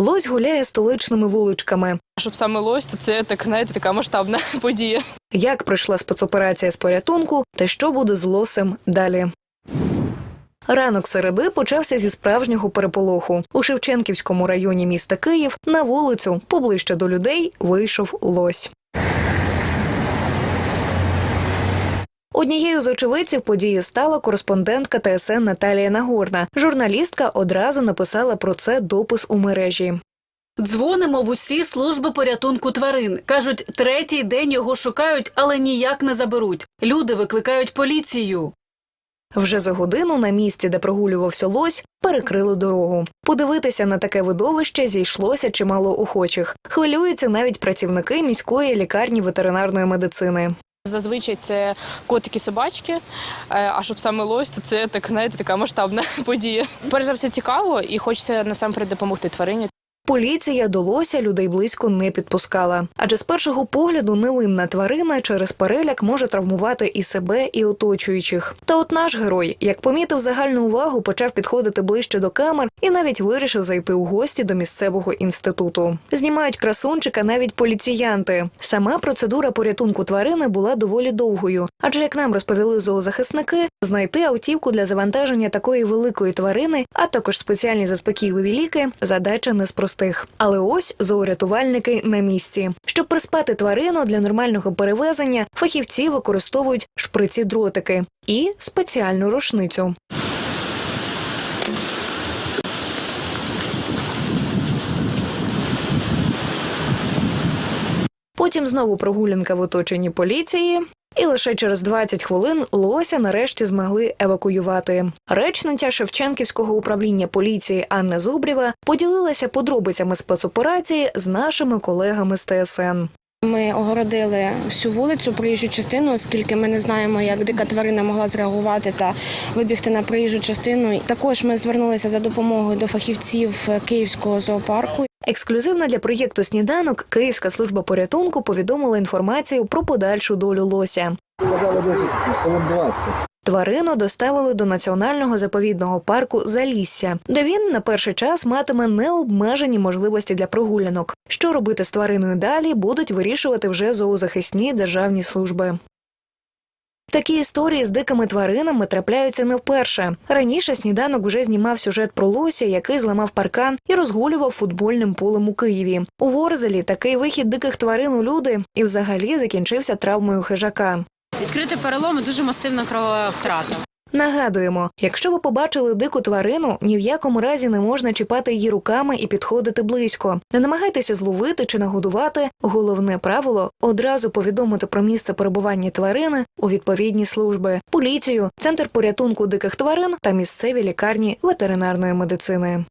Лось гуляє столичними вуличками. Щоб саме лось, то це так знаєте, така масштабна подія. Як пройшла спецоперація з порятунку та що буде з лосем далі? Ранок середи почався зі справжнього переполоху. У Шевченківському районі міста Київ на вулицю, поближче до людей, вийшов лось. Однією з очевидців події стала кореспондентка ТСН Наталія Нагорна. Журналістка одразу написала про це допис у мережі. Дзвонимо в усі служби порятунку тварин. Кажуть, третій день його шукають, але ніяк не заберуть. Люди викликають поліцію. Вже за годину на місці, де прогулювався лось, перекрили дорогу. Подивитися на таке видовище зійшлося чимало охочих. Хвилюються навіть працівники міської лікарні ветеринарної медицини. Зазвичай це котики собачки. е, А щоб саме лось, то це так знаєте, така масштабна подія. Перш за все цікаво, і хочеться насамперед допомогти тварині. Поліція до лося людей близько не підпускала, адже з першого погляду невинна тварина через переляк може травмувати і себе, і оточуючих. Та от наш герой, як помітив загальну увагу, почав підходити ближче до камер і навіть вирішив зайти у гості до місцевого інституту. Знімають красунчика навіть поліціянти. Сама процедура порятунку тварини була доволі довгою, адже як нам розповіли зоозахисники, знайти автівку для завантаження такої великої тварини, а також спеціальні заспокійливі ліки задача не простих. Але ось зоорятувальники на місці. Щоб приспати тварину для нормального перевезення, фахівці використовують шприці дротики і спеціальну рушницю. Потім знову прогулянка в оточенні поліції. І лише через 20 хвилин лося нарешті змогли евакуювати. Речниця Шевченківського управління поліції Анна Зубрєва поділилася подробицями спецоперації з нашими колегами з ТСН. Ми огородили всю вулицю, проїжджу частину, оскільки ми не знаємо, як дика тварина могла зреагувати та вибігти на проїжджу частину. Також ми звернулися за допомогою до фахівців Київського зоопарку. Ексклюзивно для проєкту Сніданок Київська служба порятунку повідомила інформацію про подальшу долю лося. Сказали десь хвилин 20. Тварину доставили до національного заповідного парку Залісся, де він на перший час матиме необмежені можливості для прогулянок. Що робити з твариною далі, будуть вирішувати вже зоозахисні державні служби. Такі історії з дикими тваринами трапляються не вперше. Раніше сніданок вже знімав сюжет про лося, який зламав паркан і розгулював футбольним полем у Києві. У Ворзелі такий вихід диких тварин у люди і взагалі закінчився травмою хижака. Відкрити перелом і дуже масивна кровова втрата. Нагадуємо, якщо ви побачили дику тварину, ні в якому разі не можна чіпати її руками і підходити близько. Не намагайтеся зловити чи нагодувати. Головне правило одразу повідомити про місце перебування тварини у відповідні служби, поліцію, центр порятунку диких тварин та місцеві лікарні ветеринарної медицини.